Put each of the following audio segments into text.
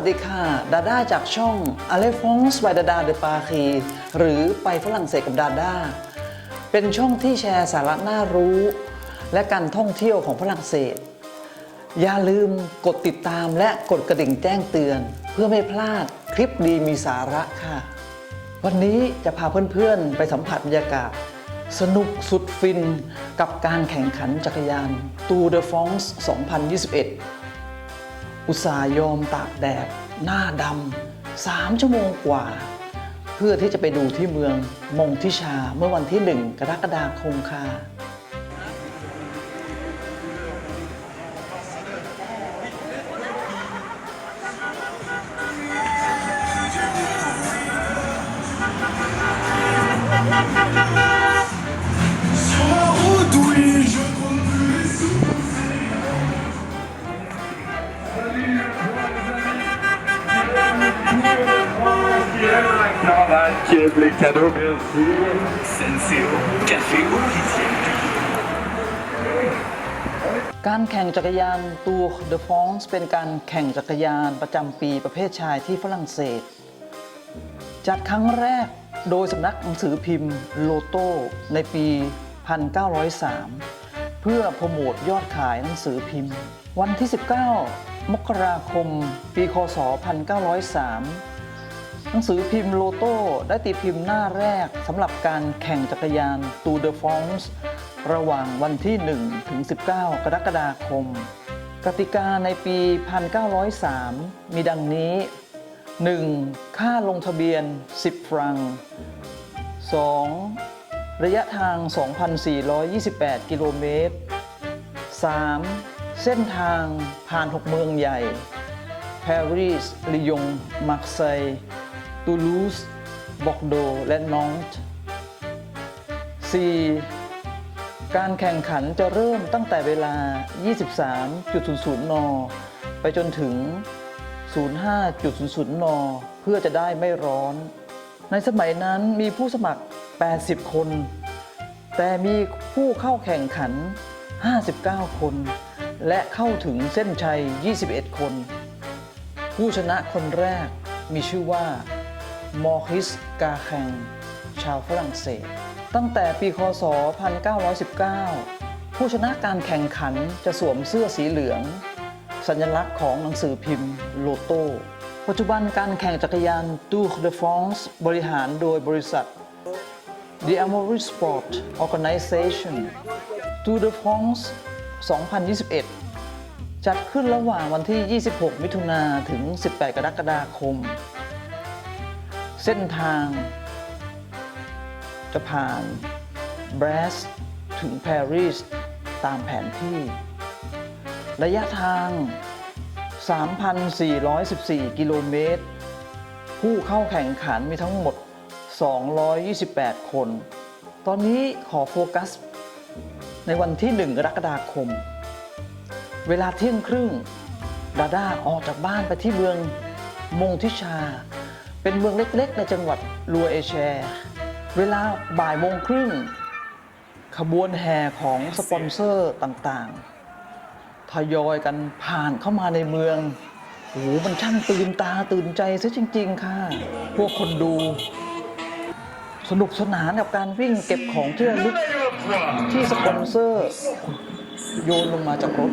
วัสดีค่ะ ดาด้าจากช่อง a l e f o n s by Dada de p a r i หรือไปฝรั่งเศสกับดาด้า เป็นช่องที่แชร์สาระน่ารู้ และการท่องเที่ยวของฝรั่งเศส อย่าลืมกดติดตามและกดกระดิ่งแจ้งเตือน เพื่อไม่พลาดคลิปดีมีสาระค่ะ วันนี้จะพาเพื่อนๆ ไปสัมผัสบรรยากาศ สนุกสุดฟินกับการแข่งขันจักรยาน Tour de France 2021 อุตส่าห์ยอมตากแดดหน้าดำสามชั่วโมงกว่า เพื่อที่จะไปดูที่เมืองมงทิชาเมื่อวันที่1กรกฎาคมค่ะ Aime les cadeaux, Senseo, café au kitchen. การแข่งจักรยาน Tour de France เป็นการแข่งจักรยานประจำปีประเภทชายที่ฝรั่งเศส จัดครั้งแรกโดยสำนักหนังสือพิมพ์โลโตในปี 1903 เพื่อโปรโมทยอดขายหนังสือพิมพ์ วันที่ 19 มกราคม ปี คศ 1903 หนังสือพิมพ์โลโต้ได้ตีพิมพ์หน้าแรกสำหรับการแข่งจักรยาน Tour de France ระหว่างวันที่ 1 ถึง 19 กรกฎาคม กติกาในปี 1903 มีดังนี้ 1. ค่าลงทะเบียน 10 ฟรัง 2. ระยะทาง 2,428 กิโลเมตร 3. เส้นทางผ่าน 6 เมืองใหญ่ ปารีสลียงมาร์เซย์ ตูลูสบอกโด และนองต์ 4. การแข่งขันจะเริ่มตั้งแต่เวลา 23.00 น ไปจนถึง 05.00 น เพื่อจะได้ไม่ร้อน ในสมัยนั้นมีผู้สมัคร 80 คน แต่มีผู้เข้าแข่งขัน 59 คน และเข้าถึงเส้นชัย 21 คน ผู้ชนะคนแรกมีชื่อว่า มอริส กาแคงชาวฝรั่งเศส ตั้งแต่ปีคศ 1919 ผู้ชนะการแข่งขันจะสวมเสื้อสีเหลือง สัญลักษณ์ของหนังสือพิมพ์โลโต้ ปัจจุบันการแข่งจักรยาน Tour de France บริหารโดยบริษัท The Amory Sport Organization Tour de France 2021 จัดขึ้นระหว่างวันที่ 26 มิถุนาถึง 18 กรกฎาคม ส้นทาง จะผ่านบรสถึงปารีสตามแผนที่ ระยะทาง 3,414 กิโลเมตร ผู้เข้าแข่งขันมีทั้งหมด 228 คน ตอนนี้ขอโฟกัส ในวันที่ 1 กรกฎาคม เวลาเที่ยงครึ่งดาด้าออกจากบ้านไปที่เมืองมงทิชา เป็นเมืองเล็ก ๆ ในจังหวัดลัวเอแชร์ เวลาบ่ายโมงครึ่ง ขบวนแห่ของสปอนเซอร์ต่างๆ ทยอยกันผ่านเข้ามาในเมืองโอ้โหมันช่างตื่นตาตื่นใจซะจริง ๆ ค่ะ พวกคนดู สนุกสนานกับการวิ่งเก็บของที่ระลึกที่สปอนเซอร์ โยนลงมาจากรถ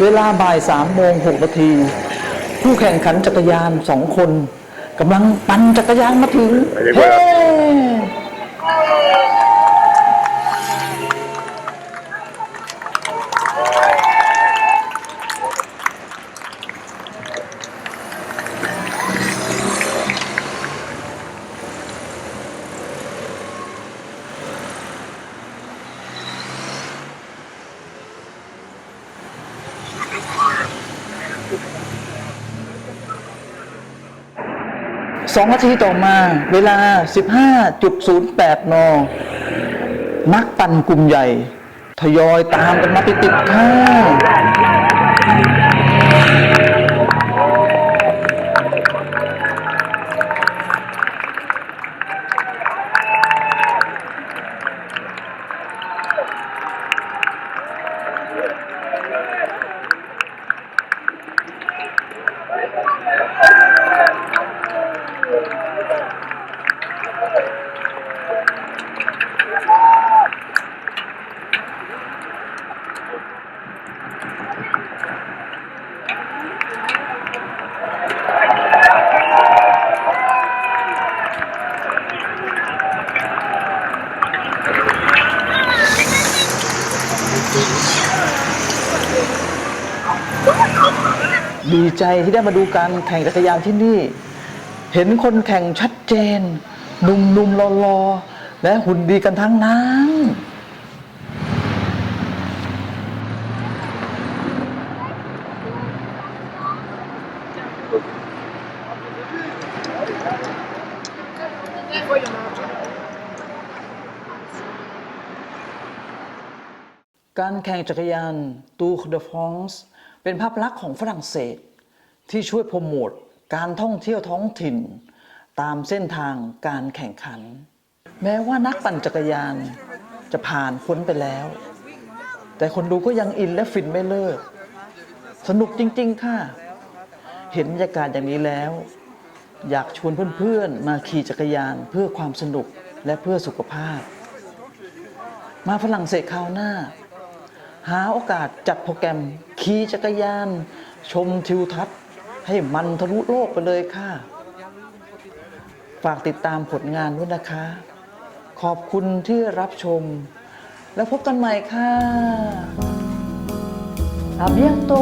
เวลาบ่ายสามโมงหกนาทีผู้แข่งขันจักรยานสองคนกำลังปั่นจักรยานมาถึงเฮ้ 2นาทีต่อมา เวลา 15.08 น นักปั่นกลุ่มใหญ่ ทยอยตามกันมาติดๆค่ะ ดีใจที่ได้มาดูการแข่งจักรยานที่นี่ เห็นคนแข่งชัดเจนหนุ่มๆรอๆและหุ่นดีกันทั้งนั้นการแข่งจักรยาน Tour de France เป็นภาพลักษณ์ของฝรั่งเศส ที่ช่วยโปรโมทการท่องเที่ยวท้องถิ่น ตามเส้นทางการแข่งขัน แม้ว่านักปั่นจักรยานจะผ่านพ้นไปแล้ว แต่คนดูก็ยังอินและฟินไม่เลิก สนุกจริง ๆ ค่ะ เห็นบรรยากาศอย่างนี้แล้ว อยากชวนเพื่อนๆ มาขี่จักรยานเพื่อความสนุกและเพื่อสุขภาพ มาฝรั่งเศสคราวหน้า หาโอกาสจัดโปรแกรม ขี่จักรยาน ชมทิวทัศน์ ให้มันทะลุโลกไปเลยค่ะ ฝากติดตามผลงานด้วยนะคะ ขอบคุณที่รับชม แล้วพบกันใหม่ค่ะอาเบียโต